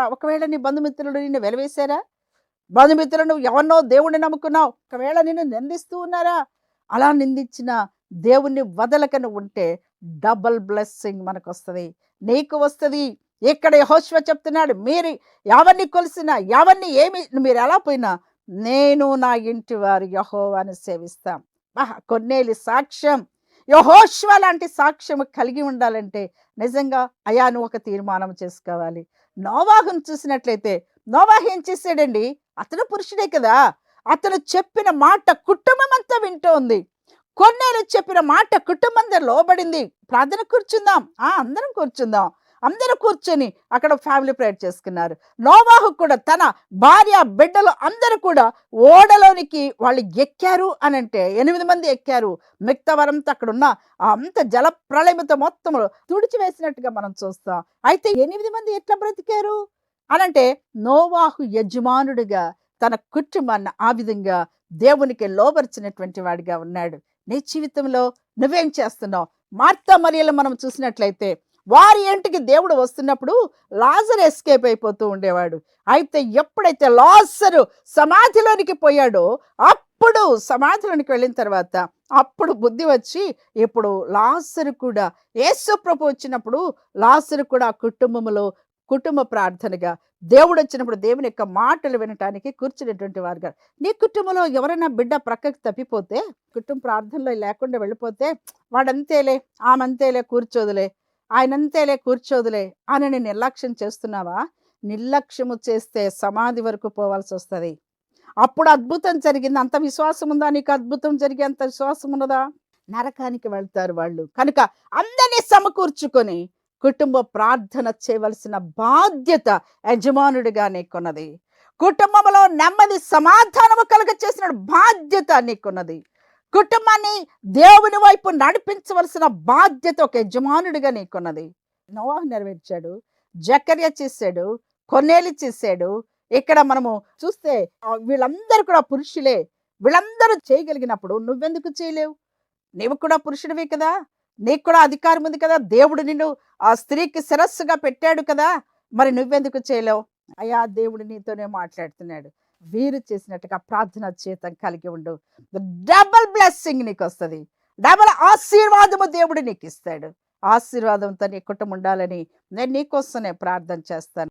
ఒకవేళ నీ బంధుమిత్రులు నిన్ను వెలవేశారా? బంధుమిత్రులు నువ్వు ఎవరినో దేవుణ్ణి నమ్ముకున్నావు? ఒకవేళ నిన్ను నిందిస్తూ ఉన్నారా? అలా నిందించిన దేవుణ్ణి వదలకను ఉంటే డబల్ బ్లెస్సింగ్ మనకు వస్తుంది నీకు వస్తుంది. ఇక్కడ యహోశ్వ చెప్తున్నాడు మీరు ఎవరిని కొలిసినా ఎవరిని ఏమి మీరు ఎలా పోయినా నేను నా ఇంటి వారు యహోవాని సేవిస్తాం. ఆహా, కొన్నేలి సాక్ష్యం. యహోష్వ లాంటి సాక్ష్యం కలిగి ఉండాలంటే నిజంగా అయా నువ్వు ఒక తీర్మానం చేసుకోవాలి. నోవాహును చూసినట్లయితే నోవాహు ఏం చేశాడండి? అతను పురుషుడే కదా. అతను చెప్పిన మాట కుటుంబం అంతా వింటోంది కొన్నేళ్ళు చెప్పిన మాట కుటుంబం లోబడింది. ప్రార్థన కూర్చుందాం. ఆ అందరం కూర్చుందాం. అందరూ కూర్చొని అక్కడ ఫ్యామిలీ ప్రేయర్ చేసుకున్నారు. నోవాహు కూడా తన భార్య బిడ్డలు అందరూ కూడా ఓడలోనికి వాళ్ళు ఎక్కారు అని అంటే ఎనిమిది మంది ఎక్కారు. మిగతా వారంతా అక్కడ ఉన్న అంత జల ప్రళయంతో మొత్తం తుడిచివేసినట్టుగా మనం చూస్తాం. అయితే ఎనిమిది మంది ఎట్లా బ్రతికారు? అనంటే నోవాహు యజమానుడిగా తన కుటుంబాన్ని ఆ విధంగా దేవునికి లోబరిచినటువంటి వాడిగా ఉన్నాడు. నీ జీవితంలో నువ్వేం చేస్తున్నావు? మార్తా మరియలు మనం చూసినట్లయితే వారి ఇంటికి దేవుడు వస్తున్నప్పుడు లాజర్ ఎస్కేప్ అయిపోతూ ఉండేవాడు. అయితే ఎప్పుడైతే లాజరు సమాధిలోనికి పోయాడో అప్పుడు సమాధిలోనికి వెళ్ళిన తర్వాత అప్పుడు బుద్ధి వచ్చి ఇప్పుడు లాసరు కూడా యేసు ప్రభు వచ్చినప్పుడు లాసరు కూడా ఆ కుటుంబంలో కుటుంబ ప్రార్థనగా దేవుడు వచ్చినప్పుడు దేవుని యొక్క మాటలు వినటానికి కూర్చునేటువంటి వారుగా నీ కుటుంబంలో ఎవరైనా బిడ్డ ప్రక్కకి తప్పిపోతే కుటుంబ ప్రార్థనలో లేకుండా వెళ్ళిపోతే వాడంతేలే ఆమంతేలే కూర్చోదులే ఆయనంతేలే కూర్చోదులే అని నేను నిర్లక్ష్యం చేస్తున్నావా? నిర్లక్ష్యము చేస్తే సమాధి వరకు పోవాల్సి వస్తుంది అప్పుడు అద్భుతం జరిగింది. అంత విశ్వాసం ఉందా నీకు? అద్భుతం జరిగే అంత విశ్వాసం ఉన్నదా? నరకానికి వెళ్తారు వాళ్ళు. కనుక అందరినీ సమకూర్చుకొని కుటుంబ ప్రార్థన చేయవలసిన బాధ్యత యజమానుడిగా నీకున్నది. కుటుంబంలో నెమ్మది సమాధానము కలుగ చేసిన బాధ్యత నీకున్నది. కుటుంబాన్ని దేవుని వైపు నడిపించవలసిన బాధ్యత ఒక యజమానుడిగా నీకున్నది. నోవాహు నెరవేర్చాడు జకర్య చేశాడు కొన్నేళ్ళు చేశాడు. ఇక్కడ మనము చూస్తే వీళ్ళందరూ కూడా పురుషులే. వీళ్ళందరూ చేయగలిగినప్పుడు నువ్వెందుకు చేయలేవు? నీవు కూడా పురుషుడివే కదా? నీకు కూడా అధికారం ఉంది కదా? దేవుడు నిన్ను ఆ స్త్రీకి శిరస్సుగా పెట్టాడు కదా? మరి నువ్వెందుకు చేయలేవు? అయ్యా దేవుడు నీతోనే మాట్లాడుతున్నాడు. వీరు చేసినట్టుగా ప్రార్థన చేతం కలిగి ఉండు. డబల్ బ్లెస్సింగ్ నీకు వస్తుంది డబల్ ఆశీర్వాదము దేవుడు నీకు ఇస్తాడు ఆశీర్వాదంతో నీ కుటుంబం ఉండాలని నేను నీకోసమే ప్రార్థన చేస్తాను.